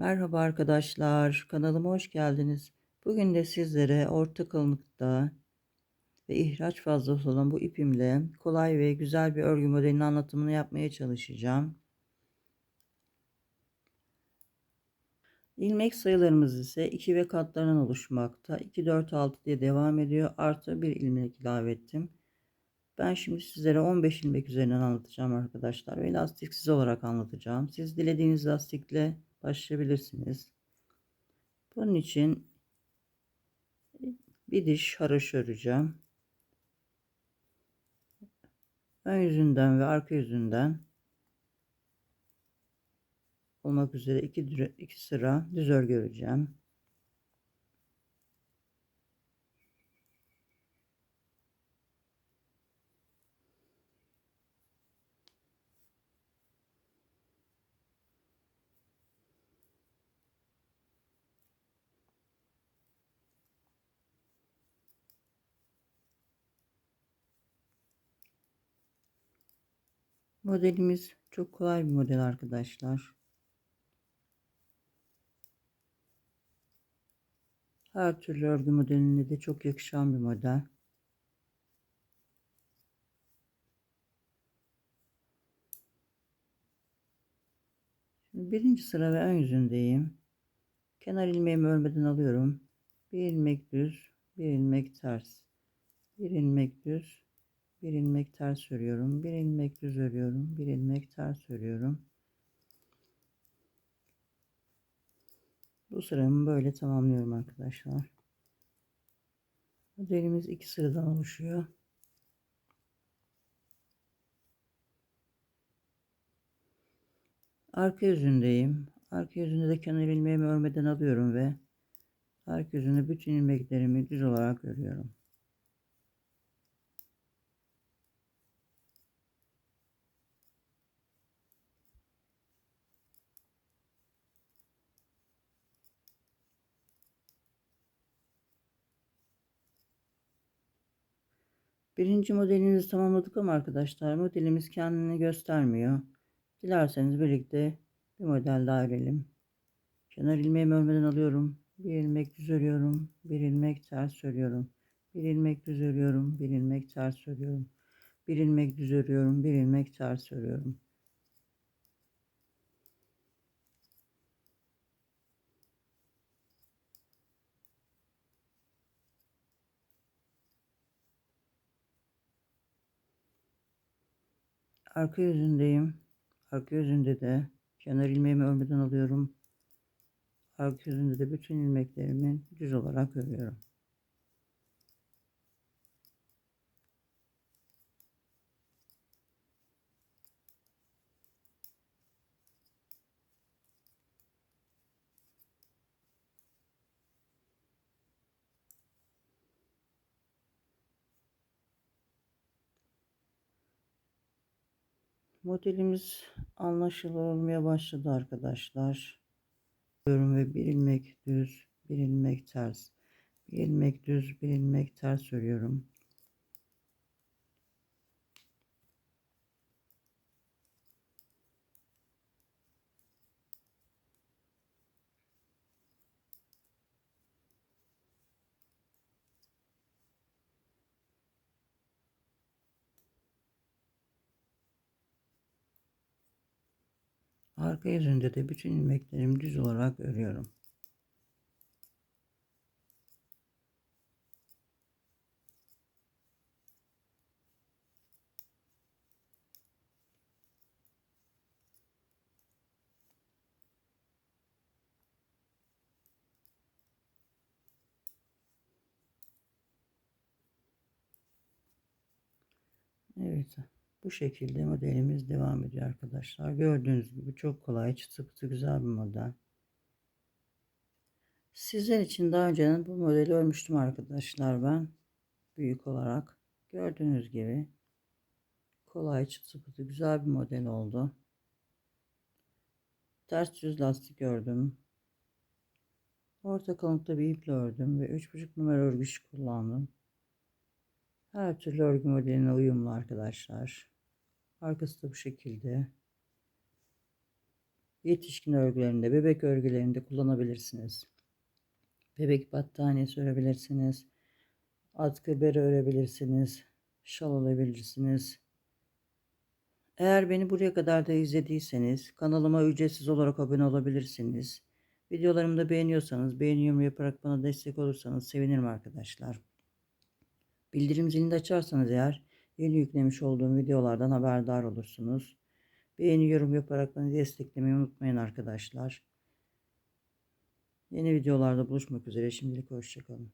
Merhaba arkadaşlar, kanalıma hoş geldiniz. Bugün de sizlere orta kalınlıkta ve ihraç fazlası olan bu ipimle kolay ve güzel bir örgü modelinin anlatımını yapmaya çalışacağım. İlmek sayılarımız ise 2 ve katlarından oluşmakta. 2, 4, 6 diye devam ediyor. Artı bir ilmek ilave ettim. Ben şimdi sizlere 15 ilmek üzerinden anlatacağım arkadaşlar. Ve lastiksiz olarak anlatacağım. Siz dilediğiniz lastikle başlayabilirsiniz. Bunun için bir diş haraş öreceğim. Ön yüzünden ve arka yüzünden olmak üzere iki, iki sıra düz örgü öreceğim. Modelimiz çok kolay bir model arkadaşlar. Her türlü örgü modelinde de çok yakışan bir model. Şimdi birinci sıra ve ön yüzündeyim. Kenar ilmeğimi örmeden alıyorum. Bir ilmek düz, bir ilmek ters. Bir ilmek düz, bir ilmek ters örüyorum. Bir ilmek düz örüyorum. Bir ilmek ters örüyorum. Bu sıramı böyle tamamlıyorum arkadaşlar. Modelimiz iki sıradan oluşuyor. Arka yüzündeyim. Arka yüzünde de kenar ilmeğimi örmeden alıyorum ve arka yüzünde bütün ilmeklerimi düz olarak örüyorum. Birinci modelimizi tamamladık ama arkadaşlar modelimiz kendini göstermiyor. Dilerseniz birlikte bir model daha örelim. Kenar ilmeğimi örmeden alıyorum. Bir ilmek düz örüyorum. Bir ilmek ters örüyorum. Bir ilmek düz örüyorum. Bir ilmek ters örüyorum. Bir ilmek düz örüyorum. Bir ilmek ters örüyorum. Arka yüzündeyim. Arka yüzünde de kenar ilmeğimi örmeden alıyorum. Arka yüzünde de bütün ilmeklerimi düz olarak örüyorum. Modelimiz anlaşılır olmaya başladı arkadaşlar. Diyorum ve bir ilmek düz, bir ilmek ters. Bir ilmek düz, bir ilmek ters örüyorum. Arka yüzünde de bütün ilmeklerimi düz olarak örüyorum. Evet. Bu şekilde modelimiz devam ediyor arkadaşlar. Gördüğünüz gibi çok kolay, çıtı pıtı güzel bir model. Sizler için daha önce bu modeli örmüştüm arkadaşlar ben. Büyük olarak. Gördüğünüz gibi kolay, çıtı pıtı güzel bir model oldu. Ters düz lastik ördüm. Orta kalınlıkta bir iple ördüm ve 3,5 numara örgü kullandım. Her türlü örgü modeline uyumlu arkadaşlar. Arkası da bu şekilde. Yetişkin örgülerinde, bebek örgülerinde kullanabilirsiniz. Bebek battaniyesi örebilirsiniz. Atkı bere örebilirsiniz. Şal alabilirsiniz. Eğer beni buraya kadar da izlediyseniz kanalıma ücretsiz olarak abone olabilirsiniz. Videolarımı da beğeniyorsanız beğeni yorum yaparak bana destek olursanız sevinirim arkadaşlar. Bildirim zilini de açarsanız eğer yeni yüklemiş olduğum videolardan haberdar olursunuz. Beğeni yorum yaparak beni desteklemeyi unutmayın arkadaşlar. Yeni videolarda buluşmak üzere. Şimdilik hoşçakalın.